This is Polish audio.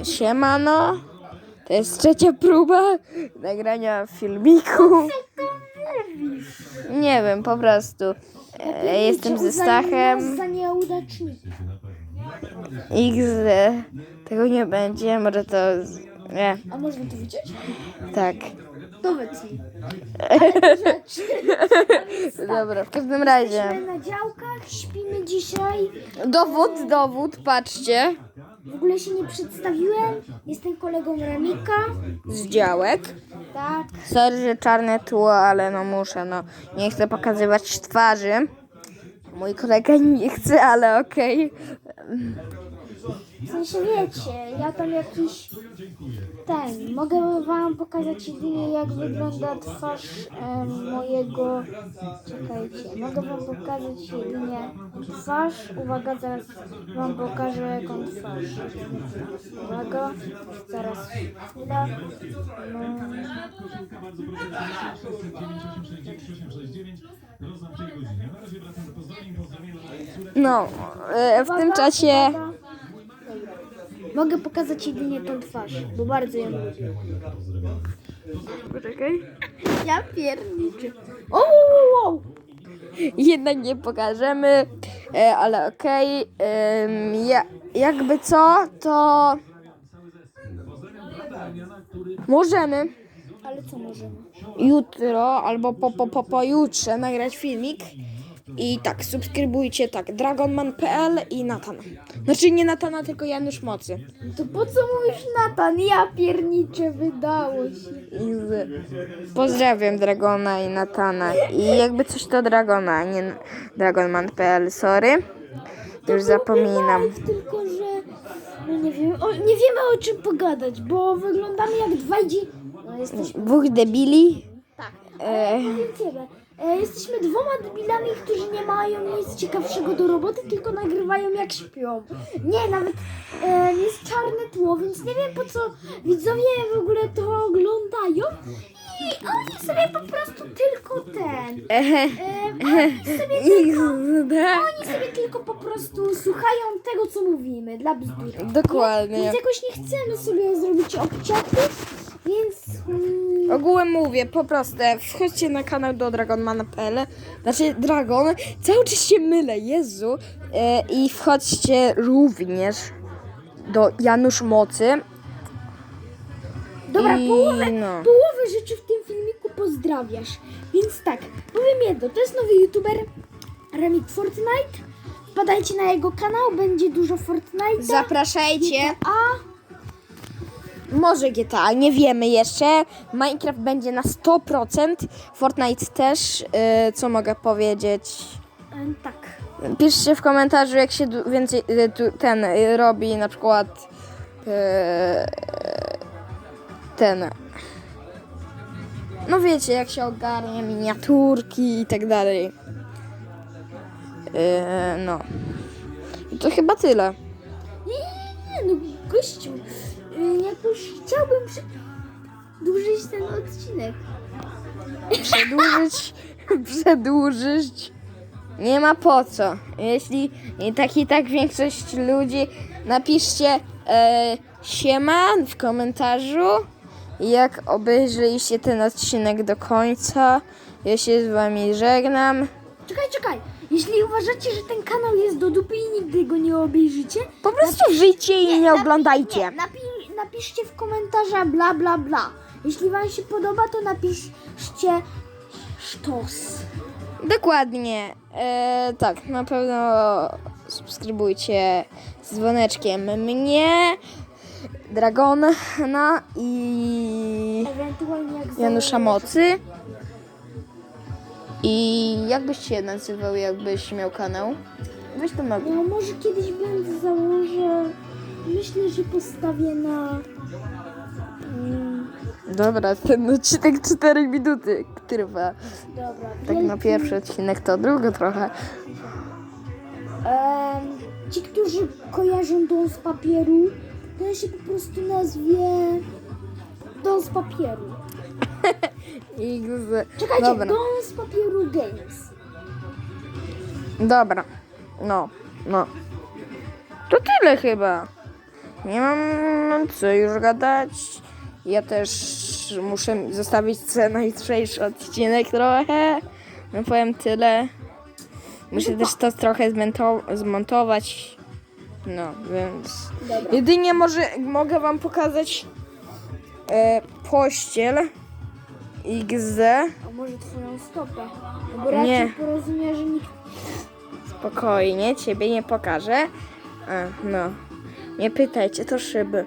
E, Siemano. To jest trzecia próba nagrania filmiku. Nie wiem, po prostu. E, jestem ze Stachem. XD. Tego nie będzie, może to... Nie, A można to widzieć? tak. Wytnij. Dobra, w każdym razie. Jesteśmy na działkach, śpimy dzisiaj. Dowód, dowód, patrzcie. W ogóle się nie przedstawiłem. Jestem kolegą Remika. Z działek. Tak. Sorry, że czarne tło, ale no muszę, no. Nie chcę pokazywać twarzy. Mój kolega nie chce, ale okej. W sensie wiecie, ja tam jakiś ten. Mogę wam pokazać jedynie jak wygląda twarz em, mojego. Czekajcie, mogę wam pokazać jedynie twarz. Uwaga, zaraz wam pokażę jaką twarz. Uwaga, zaraz chwila. No. No, e, w tym czasie... Mogę pokazać jedynie tą twarz, bo bardzo ją lubię. Poczekaj. Ja pierniczę. O, o, o, o. Jednak nie pokażemy, e, ale okej. Em, ja, jakby co, to... Możemy Ale co możemy? jutro albo po, po, po, pojutrze nagrać filmik. I tak, subskrybujcie tak, dragonman.pl i Natan. Znaczy nie Natana, tylko Janusz Mocy. To po co mówisz Natan? Ja pierniczę, wydało się. I z... Pozdrawiam Dragona i Natana. I jakby coś to Dragona, a nie dragonman.pl, sorry. Już zapominam. Live, tylko że no nie wiem, o, nie wiemy o czym pogadać, bo wyglądamy jak dwaj dzi... No jesteśmy... Dwóch debili. Tak. E, Powiem tyle. E, jesteśmy dwoma debilami, którzy nie mają nic ciekawszego do roboty, tylko nagrywają jak śpią. Nie, nawet e, jest czarne tło, więc nie wiem po co widzowie w ogóle to oglądają. I oni sobie po prostu tylko ten. E, oni sobie tylko, oni sobie tylko po prostu słuchają tego, co mówimy, dla bzdury. Dokładnie. Więc jakoś nie chcemy sobie zrobić obciachu, więc... Mm, Ogółem mówię, po prostu wchodźcie na kanał do dragonmana.pl, znaczy Dragon, cały czas się mylę, Jezu, e, i wchodźcie również do Janusz Mocy. Dobra, I połowę, no. połowę rzeczy w tym filmiku pozdrawiasz. Więc tak, powiem jedno, to jest nowy youtuber Remik Fortnite. Wpadajcie na jego kanał, będzie dużo Fortnite. Zapraszajcie. A Może GTA, nie wiemy jeszcze. Minecraft będzie na 100%, Fortnite też, e, co mogę powiedzieć. em, tak. Piszcie w komentarzu, jak się du- więcej y, tu- ten y, robi, na przykład y, ten. No wiecie, jak się ogarnia miniaturki i tak dalej. Y, no. I to chyba tyle. Nie, nie, nie, no gościu, y, jakoś chciałbym przedłużyć ten odcinek. Przedłużyć, przedłużyć. Nie ma po co. Jeśli tak i tak większość ludzi napiszcie e, siema w komentarzu. Jak obejrzeliście ten odcinek do końca. Ja się z wami żegnam. Czekaj, czekaj. Jeśli uważacie, że ten kanał jest do dupy i nigdy go nie obejrzycie, Po prostu żyjcie i nie, napi- oglądajcie. Nie, napiszcie w komentarzach bla bla bla. Jeśli wam się podoba, to napiszcie sztos. Dokładnie. E, tak, na pewno subskrybujcie z dzwoneczkiem mnie, Dragona i Janusza Mocy. I jak byś się nazywał, jakbyś miał kanał? Weź to nowy. No może kiedyś będę założę. Myślę, że postawię na. Mm, Dobra, ten odcinek 4 minuty trwa. dobra. Tak na wielki- pierwszy odcinek to drugo trochę. Em, ci, którzy kojarzą dom z papieru, to ja się po prostu nazwie dom z papieru. I. Czekajcie, Dobra. dom z papieru games. Dobra. No, no. To tyle chyba. Nie mam co już gadać. Ja też muszę zostawić sobie najjutrzejszy odcinek trochę. No powiem tyle. Muszę też to trochę zmontować. No, więc. Dobra. Jedynie może mogę wam pokazać e, pościel XZ. A może twoją stopę? Bo raczej Nie. porozumie, że nikt... Spokojnie, ciebie nie pokażę. A, no. Nie pytajcie, to szyby.